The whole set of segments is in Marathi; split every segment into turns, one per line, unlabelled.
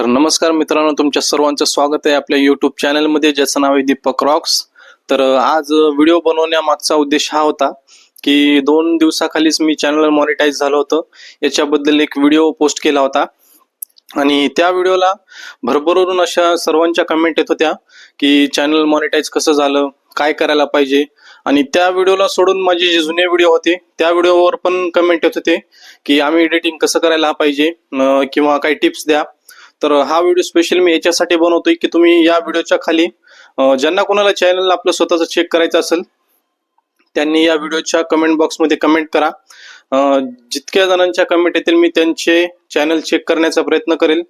तर नमस्कार मित्रांनो तुमच्या सर्वांचं स्वागत आहे आपल्या युट्यूब चॅनलमध्ये ज्याचं नाव आहे दीपक रॉक्स तर आज व्हिडिओ बनवण्यामागचा उद्देश हा होता की दोन दिवसाखालीच मी चॅनल मॉनिटाईज झालं होतं. याच्याबद्दल एक व्हिडिओ पोस्ट केला होता. आणि त्या व्हिडिओला भरभरून अशा सर्वांच्या कमेंट येत होत्या की चॅनल मॉनिटाईज कसं झालं काय करायला पाहिजे. आणि त्या व्हिडिओला सोडून माझे जे जुने व्हिडिओ होते त्या व्हिडिओवर पण कमेंट येत होते की आम्ही एडिटिंग कसं करायला पाहिजे किंवा काही टिप्स द्या. तर हा व्हिडिओ स्पेशल मी याच्यासाठी बनवतोय की तुम्ही या व्हिडिओच्या खाली ज्यांना कोणाला चॅनल आपलं स्वतःचं चेक करायचं असेल त्यांनी या व्हिडिओच्या कमेंट बॉक्समध्ये कमेंट करा. जितक्या जणांच्या कमेंट येतील मी त्यांचे चॅनल चेक करण्याचा प्रयत्न करेल.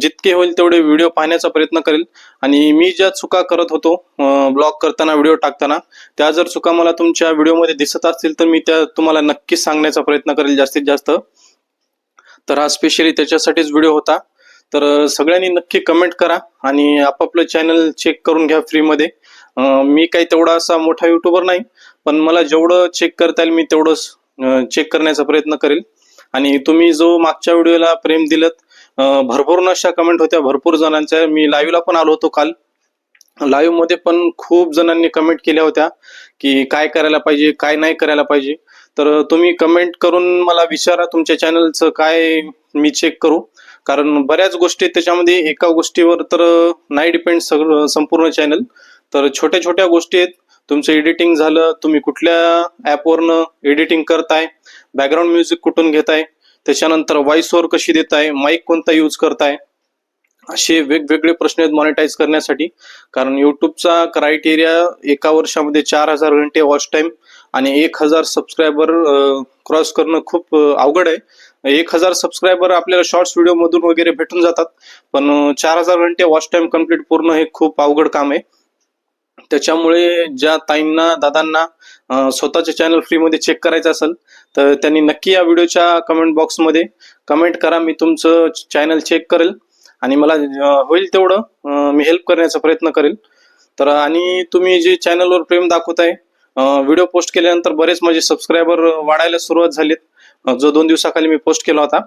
जितके होईल तेवढे व्हिडिओ पाहण्याचा प्रयत्न करेल. आणि मी ज्या चुका करत होतो ब्लॉग करताना व्हिडिओ टाकताना त्या जर चुका मला तुमच्या व्हिडिओमध्ये दिसत असतील तर मी त्या तुम्हाला नक्कीच सांगण्याचा प्रयत्न करेल जास्तीत जास्त. तर हा स्पेशली त्याच्यासाठीच व्हिडिओ होता. तर सगळ्यांनी नक्की कमेंट करा आणि आपापलं चॅनल चेक करून घ्या फ्रीमध्ये मी काही तेवढा असा मोठा युट्यूबर नाही पण मला जेवढं चेक करता येईल मी तेवढं चेक करण्याचा प्रयत्न करेल. आणि तुम्ही जो मागच्या व्हिडिओला प्रेम दिलं भरपूर अशा कमेंट होत्या भरपूर जणांच्या. मी लाईव्हला पण आलो होतो काल. लाईव्हमध्ये पण खूप जणांनी कमेंट केल्या होत्या की काय करायला पाहिजे काय नाही करायला पाहिजे. तर तुम्ही कमेंट करून मला विचारा तुमच्या चॅनलचं काय मी चेक करू. कारण बऱ्याच गोष्टी आहेत त्याच्यामध्ये एका गोष्टीवर तर नाही डिपेंड सगळं संपूर्ण चॅनल तर छोट्या छोट्या गोष्टी आहेत. तुमचं एडिटिंग झालं तुम्ही कुठल्या ॲपवरनं एडिटिंग करताय बॅकग्राऊंड म्युझिक कुठून घेताय त्याच्यानंतर व्हॉइस ओव्हर कशी देताय माईक कोणता यूज करताय असे वेगवेगळे प्रश्न आहेत मॉनिटाईज करण्यासाठी. कारण युट्यूबचा क्रायटेरिया एका वर्षामध्ये चार हजार घंटे वॉच टाइम आणि एक हजार सबस्क्रायबर क्रॉस करणं खूप अवघड आहे. एक हजार सबस्क्रायबर आपल्याला शॉर्ट्स व्हिडिओ मधून वगैरे भेटून जातात. पण चार हजार घंटे वॉच टाइम कंप्लीट पूर्ण हे खूप अवघड काम आहे. त्याच्यामुळे ज्या ताईंना दादांना स्वतःचे चॅनल फ्रीमध्ये चेक करायचं असेल तर त्यांनी नक्की या व्हिडिओच्या कमेंट बॉक्समध्ये कमेंट करा. मी तुमचं चॅनल चेक करेल. आणि मला होईल तेवढं. मी हेल्प करण्याचा प्रयत्न करेल. तर आणि तुम्ही जे चॅनलवर प्रेम दाखवताय व्हिडिओ पोस्ट केल्यानंतर बरेच माझे सबस्क्रायबर वाढायला सुरुवात झालीत. जो दोन दिवसाखाली मी पोस्ट केला होता.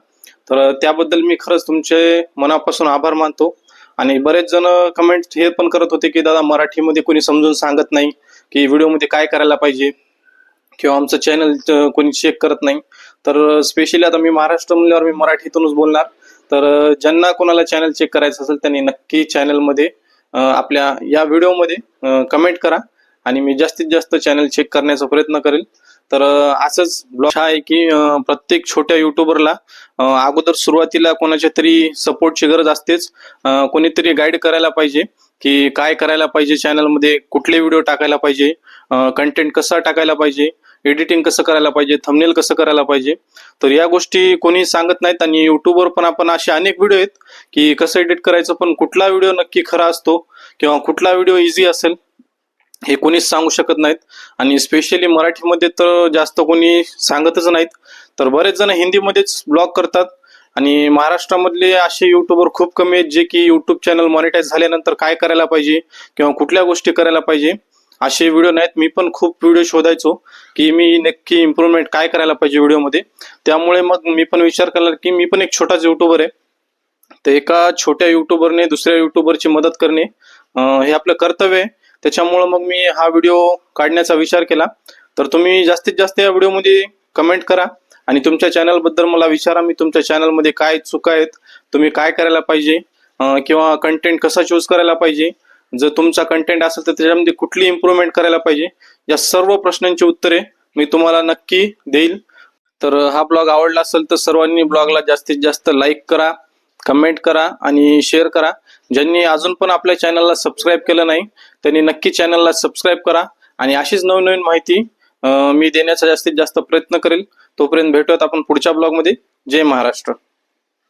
तर त्याबद्दल मी खरंच तुमचे मनापासून आभार मानतो. आणि बरेच जण कमेंट हे पण करत होते की दादा मराठीमध्ये कोणी समजून सांगत नाही की व्हिडिओमध्ये काय करायला पाहिजे किंवा आमचं चॅनल कोणी चेक करत नाही. तर स्पेशली आता मी महाराष्ट्र म्हणल्यावर मी मराठीतूनच बोलणार. तर ज्यांना कोणाला चॅनल चेक करायचं असेल त्यांनी नक्की चॅनलमध्ये आपल्या या व्हिडिओमध्ये कमेंट करा. आणि मी जास्तीत जास्त चॅनल चेक करण्याचा प्रयत्न करेल. तर असंच ब्लॉग हा आहे की प्रत्येक छोट्या युट्यूबरला अगोदर सुरुवातीला कोणाच्या तरी सपोर्टची गरज असतेच. कोणीतरी गाईड करायला पाहिजे की काय करायला पाहिजे चॅनलमध्ये कुठले व्हिडिओ टाकायला पाहिजे कंटेंट कसा टाकायला पाहिजे एडिटिंग कसं करायला पाहिजे थंबनेल कसं करायला पाहिजे? तर या गोष्टी कोणी सांगत नाहीत आणि युट्यूबवर पण आपण असे अनेक व्हिडिओ आहेत की कसं एडिट करायचं पण कुठला व्हिडिओ नक्की खरा असतो किंवा कुठला व्हिडिओ इझी असेल हे कोणीच सांगू शकत नाहीत. आणि स्पेशली मराठीमध्ये तर जास्त कोणी सांगतच नाहीत. तर बरेच जण हिंदीमध्येच ब्लॉग करतात. आणि महाराष्ट्रामधले असे युट्यूबर खूप कमी आहेत जे की युट्यूब चॅनल मॉनिटाईज झाल्यानंतर काय करायला पाहिजे किंवा कुठल्या गोष्टी करायला पाहिजे. असे व्हिडिओ नाहीत. मी पण खूप व्हिडिओ शोधायचो की मी नक्की इम्प्रूव्हमेंट काय करायला पाहिजे व्हिडिओमध्ये त्यामुळे मग मी पण विचार केला की मी पण एक छोटाच युट्यूबर आहे. तर एका छोट्या युट्यूबरने दुसऱ्या युट्यूबरची मदत करणे हे आपलं कर्तव्य आहे. त्याच्यामुळं मग मी हा व्हिडिओ काढण्याचा विचार केला. तर तुम्ही जास्तीत जास्त या व्हिडिओमध्ये कमेंट करा आणि तुमच्या चॅनलबद्दल मला विचारा. मी तुमच्या चॅनलमध्ये काय चुका आहेत तुम्ही काय करायला पाहिजे किंवा कंटेंट कसा चूज करायला पाहिजे जर तुमचा कंटेंट असेल तर त्याच्यामध्ये कुठली इम्प्रुव्हमेंट करायला पाहिजे? या सर्व प्रश्नांची उत्तरे मी तुम्हाला नक्की देईल. तर हा ब्लॉग आवडला असेल तर सर्वांनी ब्लॉगला जास्तीत जास्त लाईक करा कमेंट करा आणि शेअर करा. ज्यांनी अजून पण आपल्या चॅनलला सबस्क्राईब केलं नाही त्यांनी नक्की चॅनलला सबस्क्राईब करा आणि अशीच नवनवीन माहिती मी देण्याचा जास्तीत जास्त प्रयत्न करेल. तोपर्यंत भेटूयात आपण पुढच्या ब्लॉगमध्ये जय महाराष्ट्र.